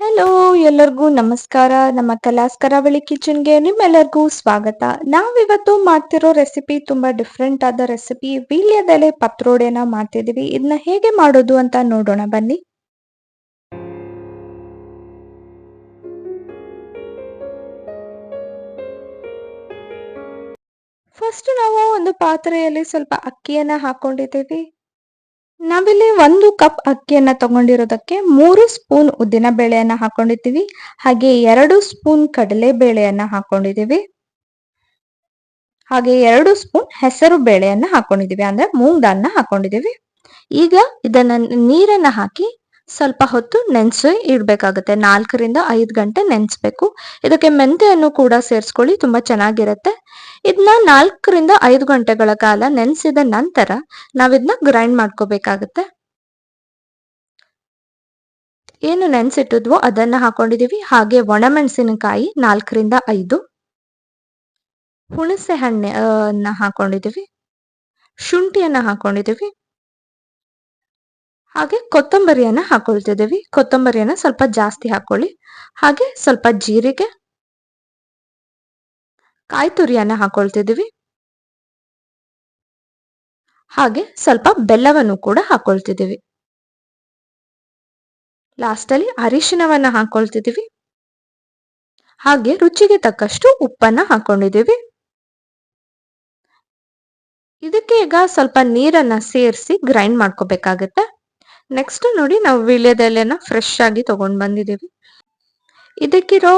Hello ಎಲ್ಲರಿಗೂ ನಮಸ್ಕಾರ. ನಮ್ಮ ಕಲಾಸ್ ಕರಾವಳಿ ಕಿಚನ್ಗೆ ನಿಮ್ಮೆಲ್ಲರಿಗೂ ಸ್ವಾಗತ. ನಾವಿವತ್ತು ಮಾಡ್ತಿರೋ ರೆಸಿಪಿ ತುಂಬಾ ಡಿಫ್ರೆಂಟ್ ಆದ ರೆಸಿಪಿ ವೀಳ್ಯದೆಲೆ ಪತ್ರೋಡೆನ ಮಾಡ್ತಿದ್ದೀವಿ ಇದನ್ನ ಹೇಗೆ ಮಾಡೋದು ಅಂತ ನೋಡೋಣ. ಬನ್ನಿ. ಫಸ್ಟ್ ನಾವು ಒಂದು ಪಾತ್ರೆಯಲ್ಲಿ ಸ್ವಲ್ಪ ಅಕ್ಕಿಯನ್ನ ಹಾಕೊಂಡಿದ್ದೀವಿ. ನಾವಿಲ್ಲಿ ಒಂದು ಕಪ್ ಅಕ್ಕಿಯನ್ನ ತಗೊಂಡಿರೋದಕ್ಕೆ ಮೂರು ಸ್ಪೂನ್ ಉದ್ದಿನ ಬೇಳೆಯನ್ನ ಹಾಕೊಂಡಿದ್ದೀವಿ. ಹಾಗೆ ಎರಡು ಸ್ಪೂನ್ ಕಡಲೆ ಬೇಳೆಯನ್ನ ಹಾಕೊಂಡಿದ್ದೀವಿ. ಹಾಗೆ ಎರಡು ಸ್ಪೂನ್ ಹೆಸರು ಬೇಳೆಯನ್ನ ಹಾಕೊಂಡಿದ್ದೀವಿ. ಅಂದ್ರೆ ಮೂಂಗ್ ದಾಲ್ನ ಹಾಕೊಂಡಿದ್ದೀವಿ. ಈಗ ಇದನ್ನ ನೀರನ್ನ ಹಾಕಿ ಸ್ವಲ್ಪ ಹೊತ್ತು ನೆನೆಸಿ, ಇಡಬೇಕಾಗುತ್ತೆ. ನಾಲ್ಕರಿಂದ ಐದು ಗಂಟೆ ನೆನೆಸ್ಬೇಕು. ಇದಕ್ಕೆ ಮೆಂತೆಯನ್ನು ಕೂಡ ಸೇರಿಸ್ಕೊಳ್ಳಿ, ತುಂಬಾ ಚೆನ್ನಾಗಿರುತ್ತೆ. ಇದನ್ನ ನಾಲ್ಕರಿಂದ ಐದು ಗಂಟೆಗಳ ಕಾಲ ನೆನೆಸಿದ ನಂತರ ನಾವಿದನ್ನ ಗ್ರೈಂಡ್ ಮಾಡ್ಕೋಬೇಕಾಗತ್ತೆ. ಏನು ನೆನೆಸಿಟ್ಟಿದ್ವೋ ಅದನ್ನ ಹಾಕೊಂಡಿದೀವಿ. ಹಾಗೆ ಒಣಮೆಣಸಿನಕಾಯಿ ನಾಲ್ಕರಿಂದ ಐದು. ಹುಣಸೆ ಹಣ್ಣನ್ನ ಹಾಕೊಂಡಿದೀವಿ. ಶುಂಠಿಯನ್ನ ಹಾಕೊಂಡಿದೀವಿ. ಹಾಗೆ ಕೊತ್ತಂಬರಿಯನ್ನ ಹಾಕೊಳ್ತಿದ್ದೀವಿ. ಕೊತ್ತಂಬರಿಯನ್ನ ಸ್ವಲ್ಪ ಜಾಸ್ತಿ ಹಾಕೊಳ್ಳಿ. ಹಾಗೆ ಸ್ವಲ್ಪ ಜೀರಿಗೆ, ಕಾಯಿ ತುರಿಯನ್ನ ಹಾಕೊಳ್ತಿದ್ದೀವಿ. ಹಾಗೆ ಸ್ವಲ್ಪ ಬೆಲ್ಲವನ್ನು ಕೂಡ ಹಾಕೊಳ್ತಿದ್ದೀವಿ. ಲಾಸ್ಟಲ್ಲಿ ಅರಿಶಿನವನ್ನ ಹಾಕೊಳ್ತಿದ್ದೀವಿ. ಹಾಗೆ ರುಚಿಗೆ ತಕ್ಕಷ್ಟು ಉಪ್ಪನ್ನ ಹಾಕೊಂಡಿದ್ದೀವಿ. ಇದಕ್ಕೆ ಈಗ ಸ್ವಲ್ಪ ನೀರನ್ನ ಸೇರಿಸಿ ಗ್ರೈಂಡ್ ಮಾಡ್ಕೋಬೇಕಾಗತ್ತೆ. ನೆಕ್ಸ್ಟ್ ನೋಡಿ ನಾವು ವೀಳ್ಯದೆಲೆನ ಫ್ರೆಶ್ ಆಗಿ ತಗೊಂಡ್ ಬಂದಿದ್ದೀವಿ. ಇದಕ್ಕಿರೋ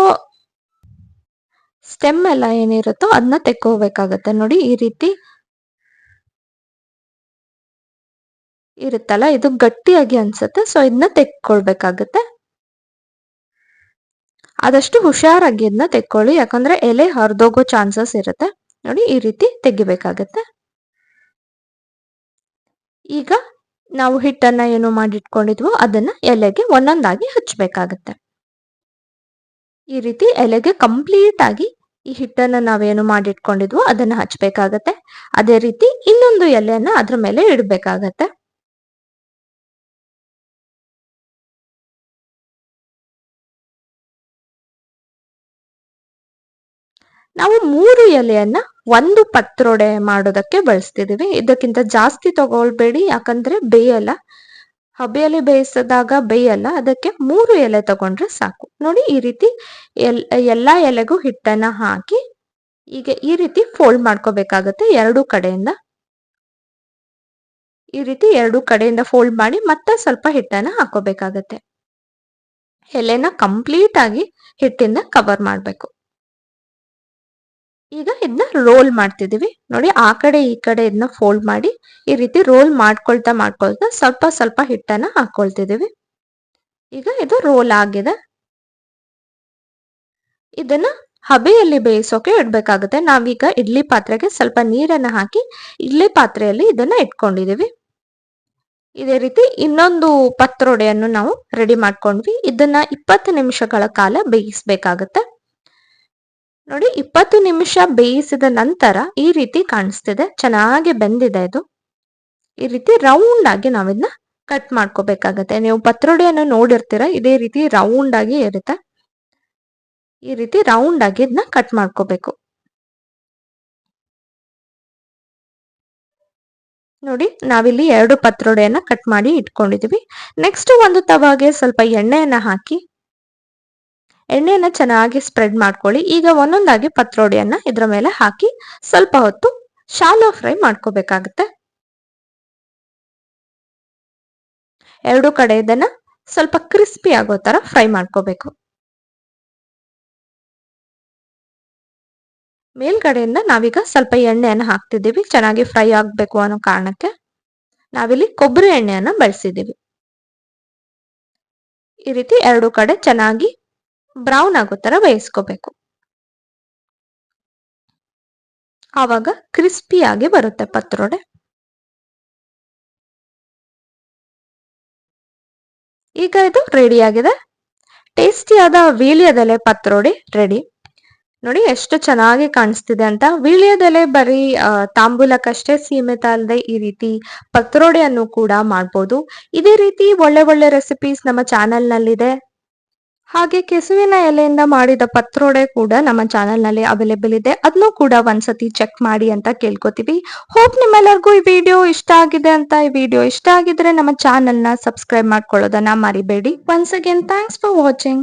ಸ್ಟೆಮ್ ಎಲ್ಲ ಏನಿರುತ್ತೋ ಅದನ್ನ ತೆಕ್ಕೋಬೇಕಾಗತ್ತೆ. ನೋಡಿ ಈ ರೀತಿ ಇರುತ್ತಲ್ಲ, ಇದು ಗಟ್ಟಿಯಾಗಿ ಅನ್ಸುತ್ತೆ. ಸೊ ಇದನ್ನ ತೆಕ್ಕೊಳ್ಬೇಕಾಗತ್ತೆ. ಆದಷ್ಟು ಹುಷಾರಾಗಿ ಇದನ್ನ ತೆಕ್ಕೊಳ್ಳಿ. ಯಾಕಂದ್ರೆ ಎಲೆ ಹರಿದೋಗೋ ಚಾನ್ಸಸ್ ಇರುತ್ತೆ. ನೋಡಿ ಈ ರೀತಿ ತೆಗಿಬೇಕಾಗತ್ತೆ. ಈಗ ನಾವು ಹಿಟ್ಟನ್ನ ಏನು ಮಾಡಿಟ್ಕೊಂಡಿದ್ವೋ ಅದನ್ನ ಎಲೆಗೆ ಒಂದೊಂದಾಗಿ ಹಚ್ಚಬೇಕಾಗತ್ತೆ ಈ ರೀತಿ ಎಲೆಗೆ ಕಂಪ್ಲೀಟ್ ಆಗಿ ಈ ಹಿಟ್ಟನ್ನ ನಾವೇನು ಮಾಡಿಟ್ಕೊಂಡಿದ್ವೋ ಅದನ್ನ ಹಚ್ಬೇಕಾಗತ್ತೆ. ಅದೇ ರೀತಿ ಇನ್ನೊಂದು ಎಲೆಯನ್ನ ಅದ್ರ ಮೇಲೆ ಇಡಬೇಕಾಗತ್ತೆ. ನಾವು ಮೂರು ಎಲೆಯನ್ನ ಒಂದು ಪತ್ರೊಡೆ ಮಾಡೋದಕ್ಕೆ ಬಳಸ್ತಿದೀವಿ. ಇದಕ್ಕಿಂತ ಜಾಸ್ತಿ ತಗೊಳ್ಬೇಡಿ, ಯಾಕಂದ್ರೆ ಬೇಯಲ್ಲ. ಹಬೆಯಲ್ಲಿ ಬೇಯಿಸಿದಾಗ ಬೇಯಲ್ಲ, ಅದಕ್ಕೆ ಮೂರು ಎಲೆ ತಗೊಂಡ್ರೆ ಸಾಕು. ನೋಡಿ, ಈ ರೀತಿ ಎಲ್, ಎಲ್ಲಾ ಎಲೆಗೂ ಹಿಟ್ಟನ್ನ ಹಾಕಿ ಈಗ ಈ ರೀತಿ ಫೋಲ್ಡ್ ಮಾಡ್ಕೋಬೇಕಾಗತ್ತೆ ಎರಡು ಕಡೆಯಿಂದ. ಈ ರೀತಿ ಎರಡು ಕಡೆಯಿಂದ ಫೋಲ್ಡ್ ಮಾಡಿ ಮತ್ತೆ ಸ್ವಲ್ಪ ಹಿಟ್ಟನ್ನ ಹಾಕೋಬೇಕಾಗತ್ತೆ. ಎಲೆನ ಕಂಪ್ಲೀಟ್ ಆಗಿ ಹಿಟ್ಟಿಂದ ಕವರ್ ಮಾಡ್ಬೇಕು. ಈಗ ಇದನ್ನ ರೋಲ್ ಮಾಡ್ತಿದೀವಿ ನೋಡಿ, ಆ ಕಡೆ ಈ ಕಡೆ ಇದನ್ನ ಫೋಲ್ಡ್ ಮಾಡಿ, ಈ ರೀತಿ ರೋಲ್ ಮಾಡ್ಕೊಳ್ತಾ ಮಾಡ್ಕೊಳ್ತಾ ಸ್ವಲ್ಪ ಸ್ವಲ್ಪ ಹಿಟ್ಟನ್ನ ಹಾಕೊಳ್ತಿದೀವಿ ಈಗ ಇದು ರೋಲ್ ಆಗಿದೆ. ಇದನ್ನ ಹಬೆಯಲ್ಲಿ ಬೇಯಿಸೋಕೆ ಇಡ್ಬೇಕಾಗುತ್ತೆ. ನಾವೀಗ ಇಡ್ಲಿ ಪಾತ್ರೆಗೆ ಸ್ವಲ್ಪ ನೀರನ್ನ ಹಾಕಿ, ಇಡ್ಲಿ ಪಾತ್ರೆಯಲ್ಲಿ ಇದನ್ನ ಇಟ್ಕೊಂಡಿದೀವಿ ಇದೇ ರೀತಿ ಇನ್ನೊಂದು ಪತ್ರೊಡೆಯನ್ನು ನಾವು ರೆಡಿ ಮಾಡ್ಕೊಂಡ್ವಿ. ಇದನ್ನ ಇಪ್ಪತ್ತು ನಿಮಿಷಗಳ ಕಾಲ ಬೇಯಿಸ್ಬೇಕಾಗತ್ತೆ. ನೋಡಿ, ಇಪ್ಪತ್ತು ನಿಮಿಷ ಬೇಯಿಸಿದ ನಂತರ ಈ ರೀತಿ ಕಾಣಿಸ್ತಿದೆ. ಚೆನ್ನಾಗಿ ಬೆಂದಿದೆ ಇದು. ಈ ರೀತಿ ರೌಂಡ್ ಆಗಿ ನಾವಿದನ್ನ ಕಟ್ ಮಾಡ್ಕೋಬೇಕಾಗತ್ತೆ. ನೀವು ಪತ್ರೊಡೆಯನ್ನು ನೋಡಿರ್ತೀರ, ಇದೇ ರೀತಿ ರೌಂಡ್ ಆಗಿ ಇರುತ್ತೆ ಈ ರೀತಿ ರೌಂಡ್ ಆಗಿ ಇದನ್ನ ಕಟ್ ಮಾಡ್ಕೋಬೇಕು. ನೋಡಿ, ನಾವಿಲ್ಲಿ ಎರಡು ಪತ್ರೊಡೆಯನ್ನ ಕಟ್ ಮಾಡಿ ಇಟ್ಕೊಂಡಿದೀವಿ. ನೆಕ್ಸ್ಟ್ ಒಂದು ತವಾಗೆ ಸ್ವಲ್ಪ ಎಣ್ಣೆಯನ್ನ ಹಾಕಿ ಎಣ್ಣೆಯನ್ನ ಚೆನ್ನಾಗಿ ಸ್ಪ್ರೆಡ್ ಮಾಡ್ಕೊಳ್ಳಿ. ಈಗ ಒಂದೊಂದಾಗಿ ಪತ್ರೊಡೆಯನ್ನ ಇದ್ರ ಮೇಲೆ ಹಾಕಿ ಸ್ವಲ್ಪ ಹೊತ್ತು ಶಾಲೋ ಫ್ರೈ ಮಾಡ್ಕೋಬೇಕಾಗತ್ತೆ. ಎರಡು ಕಡೆ ಇದನ್ನ ಸ್ವಲ್ಪ ಕ್ರಿಸ್ಪಿ ಆಗೋ ತರ ಫ್ರೈ ಮಾಡ್ಕೋಬೇಕು. ಮೇಲ್ಗಡೆಯಿಂದ ನಾವೀಗ ಸ್ವಲ್ಪ ಎಣ್ಣೆಯನ್ನು ಹಾಕ್ತಿದ್ದೀವಿ. ಚೆನ್ನಾಗಿ ಫ್ರೈ ಆಗಬೇಕು ಅನ್ನೋ ಕಾರಣಕ್ಕೆ ನಾವಿಲ್ಲಿ ಕೊಬ್ಬರಿ ಎಣ್ಣೆಯನ್ನ ಬಳಸಿದ್ದೀವಿ. ಈ ರೀತಿ ಎರಡು ಕಡೆ ಚೆನ್ನಾಗಿ ಬ್ರೌನ್ ಆಗೋ ತರ ಬೇಯಿಸ್ಕೋಬೇಕು. ಆವಾಗ ಕ್ರಿಸ್ಪಿಯಾಗಿ ಬರುತ್ತೆ ಪತ್ರೊಡೆ. ಈಗ ಇದು ರೆಡಿ ಆಗಿದೆ. ಟೇಸ್ಟಿಯಾದ ವೀಳ್ಯದೆಲೆ ಪತ್ರೊಡೆ ರೆಡಿ. ನೋಡಿ ಎಷ್ಟು ಚೆನ್ನಾಗಿ ಕಾಣಿಸ್ತಿದೆ ಅಂತ. ವೀಳ್ಯದೆಲೆ ಬರೀ ತಾಂಬೂಲಕ್ಕಷ್ಟೇ ಸೀಮಿತ ಅಲ್ಲದೆ ಈ ರೀತಿ ಪತ್ರೊಡೆಯನ್ನು ಕೂಡ ಮಾಡ್ಬೋದು. ಇದೇ ರೀತಿ ಒಳ್ಳೆ ಒಳ್ಳೆ ರೆಸಿಪೀಸ್ ನಮ್ಮ ಚಾನೆಲ್ ನಲ್ಲಿದೆ. ಹಾಗೆ ಕೆಸುವಿನ ಎಲೆಯಿಂದ ಮಾಡಿದ ಪತ್ರೋಡೆ ಕೂಡ ನಮ್ಮ ಚಾನೆಲ್ನಲ್ಲಿ ಅವೈಲೇಬಲ್ ಇದೆ. ಅದನ್ನು ಕೂಡ ಒಂದ್ಸತಿ ಚೆಕ್ ಮಾಡಿ ಅಂತ ಕೇಳ್ಕೊತೀವಿ. ಹೋಪ್ ನಿಮ್ಮೆಲ್ಲರಿಗೂ ಈ ವಿಡಿಯೋ ಇಷ್ಟ ಆಗಿದೆ ಅಂತ ಈ ವಿಡಿಯೋ ಇಷ್ಟ ಆಗಿದ್ರೆ ನಮ್ಮ ಚಾನೆಲ್ನ ಸಬ್ಸ್ಕ್ರೈಬ್ ಮಾಡ್ಕೊಳ್ಳೋದನ್ನ ಮರಿಬೇಡಿ. Once again thanks for watching